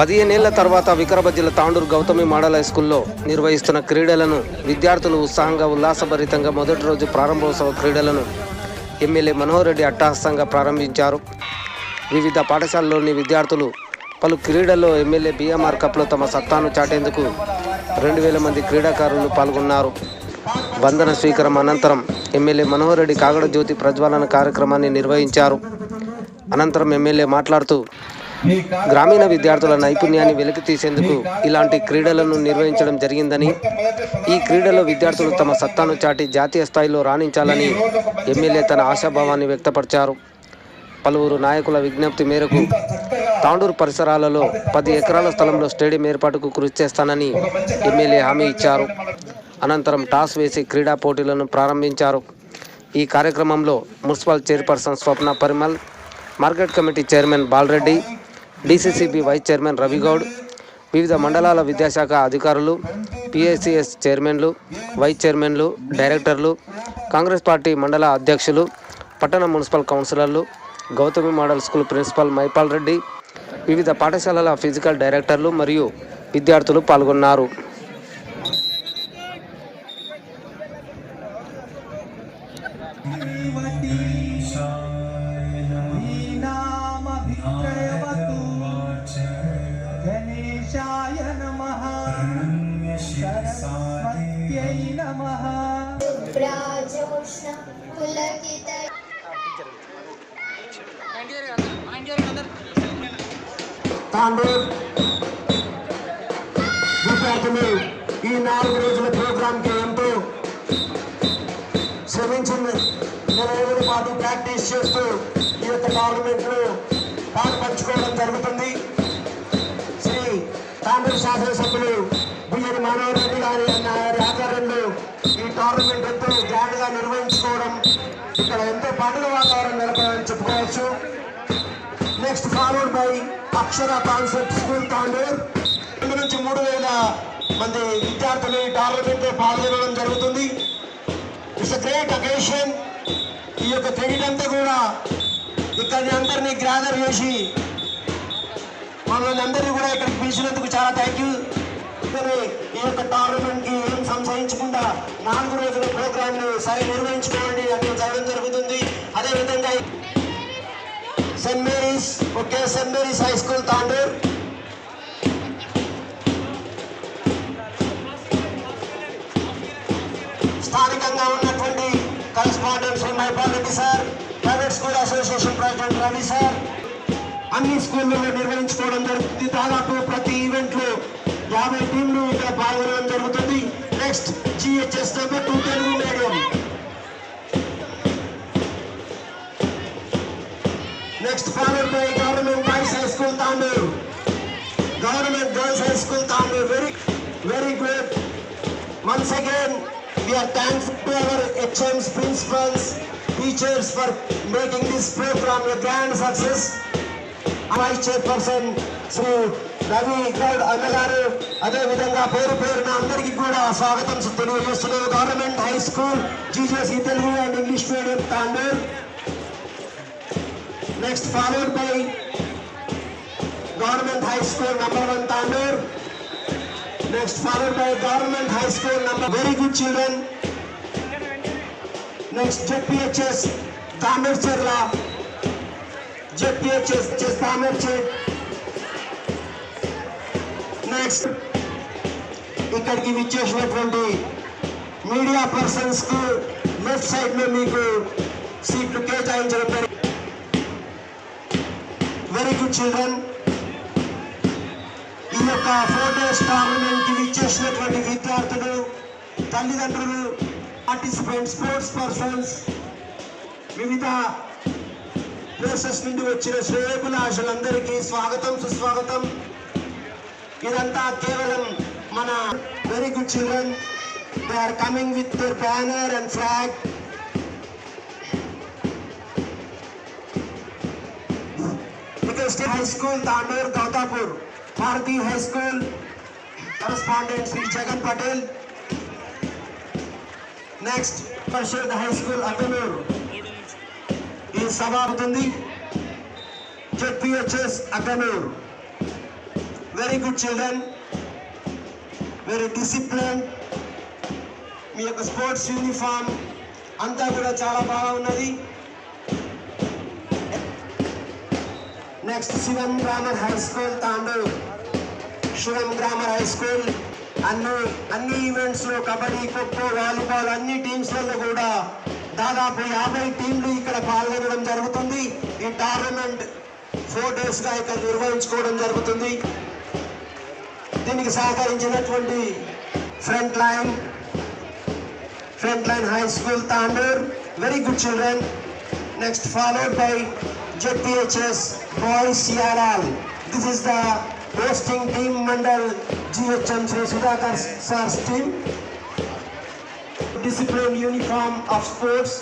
పదిహేనేళ్ళ తర్వాత వికారాబాద్ జిల్లా Tandur Gautami model high స్కూల్లో నిర్వహిస్తున్న క్రీడలను విద్యార్థులు ఉత్సాహంగా ఉల్లాసభరితంగా మొదటి రోజు ప్రారంభోత్సవ క్రీడలను ఎమ్మెల్యే మనోహర్ రెడ్డి అట్టహాసంగా ప్రారంభించారు. వివిధ పాఠశాలలోని విద్యార్థులు పలు క్రీడల్లో ఎమ్మెల్యే బీఎంఆర్ కప్లో తమ సత్తాను చాటేందుకు రెండు వేల మంది క్రీడాకారులు పాల్గొన్నారు. బంధన స్వీకారం అనంతరం ఎమ్మెల్యే మనోహర్ రెడ్డి కాగడ జ్యోతి ప్రజ్వలన కార్యక్రమాన్ని నిర్వహించారు. అనంతరం ఎమ్మెల్యే మాట్లాడుతూ గ్రామీణ విద్యార్థుల నైపుణ్యాన్ని వెలికి తీసేందుకు ఇలాంటి క్రీడలను నిర్వహించడం జరిగిందని ఈ క్రీడలో విద్యార్థులు తమ సత్తాను చాటి జాతీయ స్థాయిలో రాణించాలని ఎమ్మెల్యే తన ఆశాభావాన్ని వ్యక్తపరిచారు. పలువురు నాయకుల విజ్ఞప్తి మేరకు తాండూరు పరిసరాలలో పది ఎకరాల స్థలంలో స్టేడియం ఏర్పాటుకు కృషి చేస్తానని ఎమ్మెల్యే హామీ ఇచ్చారు. అనంతరం టాస్ వేసి క్రీడా పోటీలను ప్రారంభించారు. ఈ కార్యక్రమంలో municipal chairperson Swapna Parimal market committee chairman Balareddy DCCB vice chairman Ravi Goud వివిధ మండలాల విద్యాశాఖ అధికారులు పిఐసిఎస్ చైర్మన్లు వైస్ చైర్మన్లు డైరెక్టర్లు కాంగ్రెస్ పార్టీ మండల అధ్యక్షులు పట్టణ మున్సిపల్ కౌన్సిలర్లు Gautami model school principal Maipal Reddy వివిధ పాఠశాలల ఫిజికల్ డైరెక్టర్లు మరియు విద్యార్థులు పాల్గొన్నారు नामभित्रयवतु गणेशाय नमः सरस्वत्यै नमः प्राजोष्ण पुलकित కాంగ్రెస్ విద్యార్థులు ఈ నాలుగు రోజుల ప్రోగ్రాంకి ఎంతో శ్రమించింది. నెల రోజుల పాటు ప్రాక్టీస్ చేస్తూ ఈ యొక్క టోర్నమెంట్లో పాలు పంచుకోవడం జరుగుతుంది. Akshara concept school Kandur. రెండు నుంచి మూడు వేల మంది విద్యార్థులు ఈ టోర్నమెంట్లో పాల్గొనడం జరుగుతుంది. ఇట్స్ గ్రేట్ అకేషన్ ఈ యొక్క క్రెడిట్ అంతా కూడా ఇక్కడిని అందరినీ గ్రాదర్ చేసి మమ్మల్ని అందరినీ కూడా ఇక్కడికి పిలిచినందుకు చాలా థ్యాంక్ యూ ఈ యొక్క టోర్నమెంట్కి ఏం సంశయించకుండా నాలుగు రోజుల ప్రోగ్రామ్ని సరి నిర్వహించుకోండి అని చేయడం జరుగుతుంది. అదేవిధంగా Saint Mary's okay Saint Mary's high school Tandur స్థానికంగా ఉన్నటువంటి correspondent Shri Maipal Reddy sir private school association president Ravi sir. అన్ని స్కూళ్ళలో నిర్వహించుకోవడం జరుగుతుంది. దాదాపు ప్రతి ఈవెంట్లో యాభై టీంలు ఇక్కడ పాల్గొనడం జరుగుతుంది. Next GHS two Telugu medium. Next followed by government boys high school Tandur government girls high school Tandur very very good once again we are thankful to our HMs, principals, teachers for making this program a grand success. Vice chairperson Shri Ravi Goud అన్నగారు అదే విధంగా పేరు పేరున అందరికీ కూడా స్వాగతం తెలియజేస్తున్నారు government high school GJC Telugu and English medium Tandur Next followed by Government High School number one Tandur. Next followed by Government High School number very good children. Next JPHS Tamir Chirla. JPHS just Tamir Chir. Next ఇక్కడికి విచ్చేసినటువంటి media persons కు left side లో మీకు సీట్లు కేటాయించడం జరిగింది very good children ఈ యొక్క ఫోటోస్ టోర్నమెంట్ ఇచ్చేసినటువంటి విచ్చేసినటువంటి విద్యార్థులు తల్లిదండ్రులు పార్టిసిపెంట్ స్పోర్ట్స్ పర్సన్స్ వివిధ ప్లేసెస్ నుండి వచ్చిన శ్రేయకులాశులందరికీ స్వాగతం సుస్వాగతం. ఇదంతా కేవలం మన very good children they are coming with their banner and flag Because high school Tandur Goutapur Bharati high school correspondent Shri Jagan Patel next Parishad high school Akkanur ఈ సభ అవుతుంది. ZPHS Akkanur very good children very discipline మీ యొక్క sports uniform అంతా కూడా చాలా బాగా ఉన్నది. Next Shivam grammar high school Tandur Shivam grammar high school అన్ని అన్ని ఈవెంట్స్లో కబడ్డీ ఖోఖో వాలీబాల్ అన్ని టీమ్స్లలో కూడా దాదాపు యాభై టీంలు ఇక్కడ పాల్గొనడం జరుగుతుంది. ఈ టోర్నమెంట్ ఫోర్ డేస్గా ఇక్కడ నిర్వహించుకోవడం జరుగుతుంది. దీనికి సహకరించినటువంటి front line front line high school Tandur very good children next followed by ZPHS boys సిఆర్ఆల్ this is the hosting team mandal GHM Shri Sudhakar sir's team discipline uniform of sports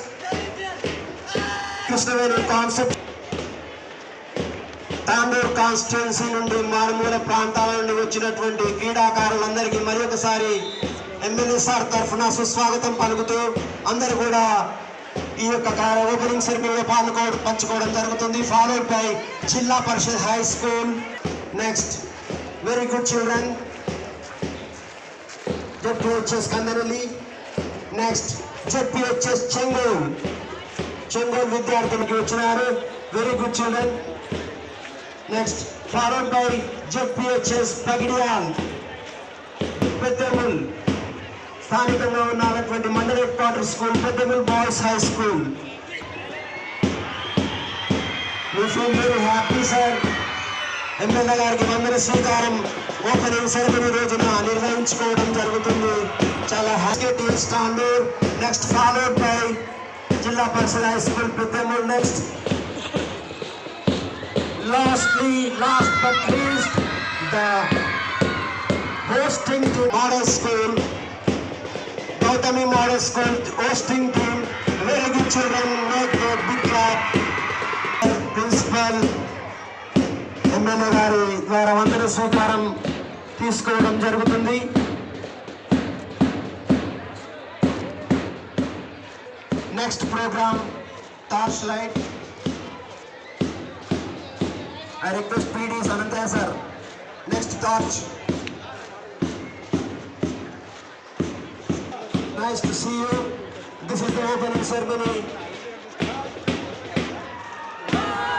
Krishnaveni concept Tandur constituency నుండి మారుమూల ప్రాంతాల నుండి వచ్చినటువంటి క్రీడాకారులందరికీ మరొకసారి MLA sir తరఫున సుస్వాగతం పలుకుతూ అందరు కూడా ఈ యొక్క కార్య ఓపెనింగ్ సెరమనీలో పాల్గొ పంచుకోవడం జరుగుతుంది. Followed by Zilla Parishad high school. Next very good children ZPHS Kandanalli next ZPHS Chengol. Chengol విద్యార్థులకి వచ్చినారు. Very good children next followed by ZPHS Pagidiyal. Peddamul. స్థానికంగా ఉన్నటువంటి మండల head quarter school Peddamul boys high school. We feel very happy, sir. MLA గారికి వందన స్వీకారం. Opening ceremony రోజున నిర్వహించుకోవడం జరుగుతుంది. చాలా happy team Tandur next followed by Zilla Parishad high school Peddamul next lastly last but least the hosting team model school Gautami model hosting team very good children make big clap principal MLA గారి ద్వారా వందన స్వీకారం తీసుకోవడం జరుగుతుంది. Next program torch light. I request PD Anantaiah sir. Next torch. Nice to see you. This is the opening ceremony.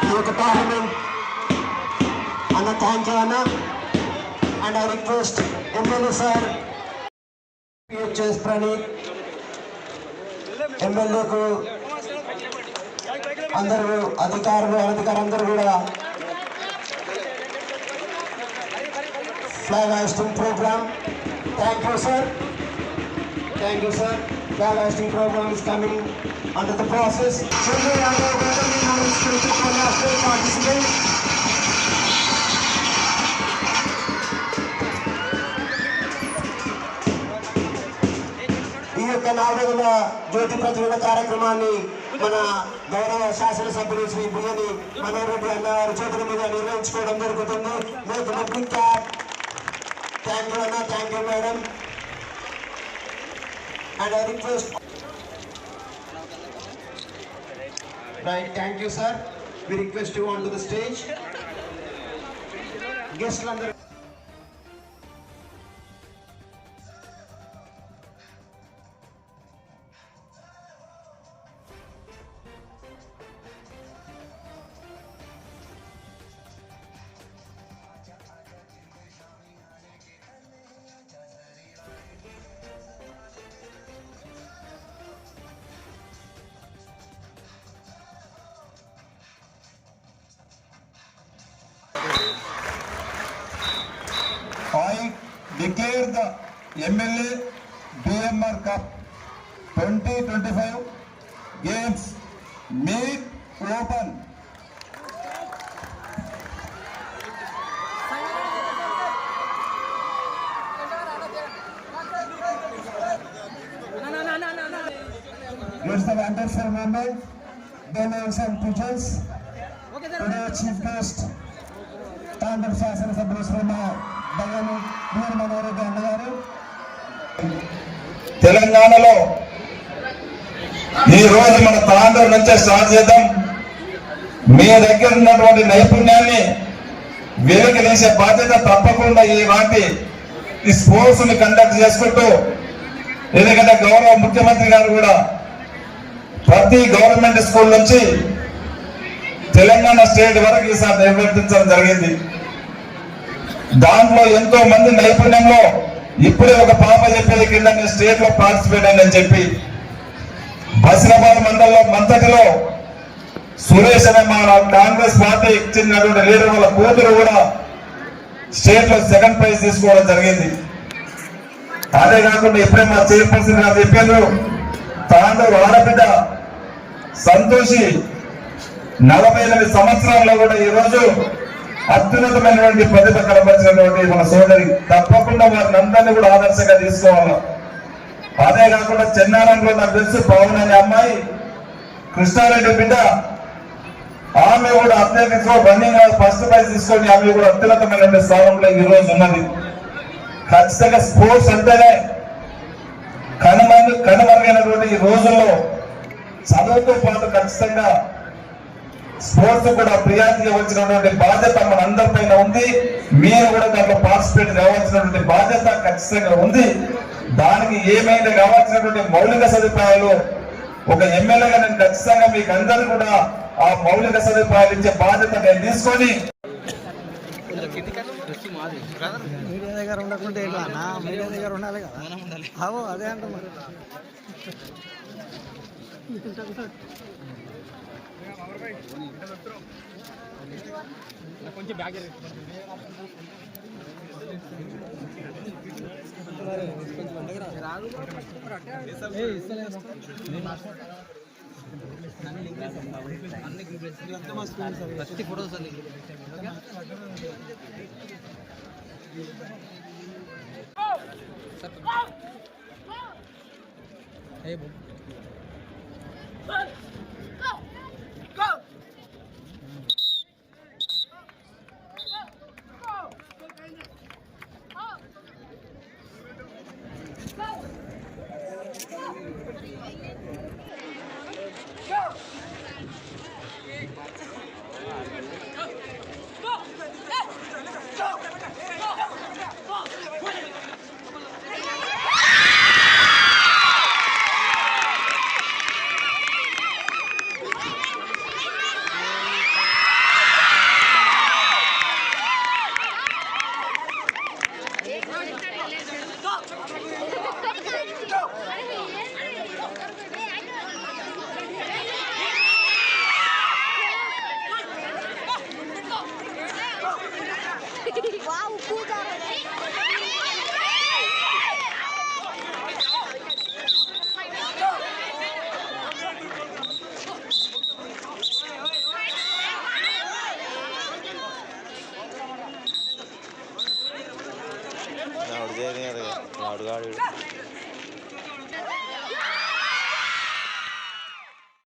ఈ యొక్క parliament అన్న thank you అన్న and I request MLA sir PHS Praneeth ఎమ్మెల్యేకు అందరూ అధికారులు అనధికారులు అందరూ కూడా flag hoisting program thank you sir thank you sir flag program is coming under the process. Children are our for national participants. ఈ యొక్క వందల జ్యోతి ప్రతిభ కార్యక్రమాన్ని మన గౌరవ శాసనసభ్యులు శ్రీ బియ్యని మనోహర్ రెడ్డి అన్న చేతుల మీద నిర్వహించుకోవడం జరుగుతుంది. పబ్లిక్ థ్యాంక్ యూ అన్న. Thank you madam and I request. Right, thank you, sir. We request you onto the stage. Guest under. I declare the MLA BMR Cup 2025 games made open. It's the wonderful moment. Names and pictures. Today chief guest, Congress శాసనసభ్యులు Sabha అన్నగారు. తెలంగాణలో ఈ రోజు మన తాండ్ర నుంచే start చేద్దాం. మీ దగ్గర ఉన్నటువంటి నైపుణ్యాన్ని వెలికి తీసే బాధ్యత తప్పకుండా ఈ వాటి ఈ స్పోర్ట్స్ని కండక్ట్ చేసుకుంటూ ఎందుకంటే గౌరవ ముఖ్యమంత్రి గారు కూడా ప్రతి గవర్నమెంట్ స్కూల్ నుంచి తెలంగాణ స్టేట్ వరకు ఈసారి నిర్వర్తించడం జరిగింది. దాంట్లో ఎంతో మంది నైపుణ్యంలో ఇప్పుడే ఒక పాప చెప్పేది కింద నేను స్టేట్లో పార్టిసిపేట్ అని చెప్పి బసిరాబాద్ మండలంలో మంతటిలో సురేష్ అనే మా కాంగ్రెస్ పార్టీ చెందినటువంటి లీడర్ వాళ్ళ కూతురు కూడా స్టేట్లో సెకండ్ ప్రైజ్ తీసుకోవడం జరిగింది. అదే కాకుండా ఇప్పుడే మా చైర్పర్సన్ గారు చెప్పారు తాండూరు ఆడబిడ్డ సంతోషి నలభై ఎనిమిది సంవత్సరాల్లో కూడా ఈ రోజు అత్యున్నతమైనటువంటి ప్రతిభ కనబరిచినటువంటి మన సోదరి తప్పకుండా వారిని అందరినీ కూడా ఆదర్శంగా తీసుకోవాలి? అదే కాకుండా చెన్నారంలో నాకు తెలుసు పవన్ అనే అమ్మాయి కృష్ణారెడ్డి బిడ్డ. ఆమె కూడా అత్యధిక రన్నింగ్ ఫస్ట్ ప్రైజ్ తీసుకొని ఆమె కూడా అత్యున్నతమైనటువంటి స్థానంలో ఈ రోజు ఉన్నది. ఖచ్చితంగా స్పోర్ట్స్ అంటేనే కనుమరు కనుమరుగైనటువంటి ఈ రోజుల్లో చదువుతో పాటు ఖచ్చితంగా స్పోర్ట్స్ కూడా ప్రియారిటీ ఇవ్వాల్సినటువంటి బాధ్యత మన అందరిపైన ఉంది. మీరు కూడా దాంట్లో పార్టిసిపేట్ కావాల్సినటువంటి బాధ్యత ఖచ్చితంగా ఉంది. దానికి ఏమైనా కావాల్సినటువంటి మౌలిక సదుపాయాలు ఒక ఎమ్మెల్యేగా నేను ఖచ్చితంగా మీకు అందరూ కూడా ఆ మౌలిక సదుపాయాలు ఇచ్చే బాధ్యత నేను తీసుకొని మీడియా దగ్గర ఉండకుంటే ఎట్లా నా మీడియా దగ్గర ఉండాలి కదా. అవో అదే అంటున్నా Uau, 哇，我鼓掌！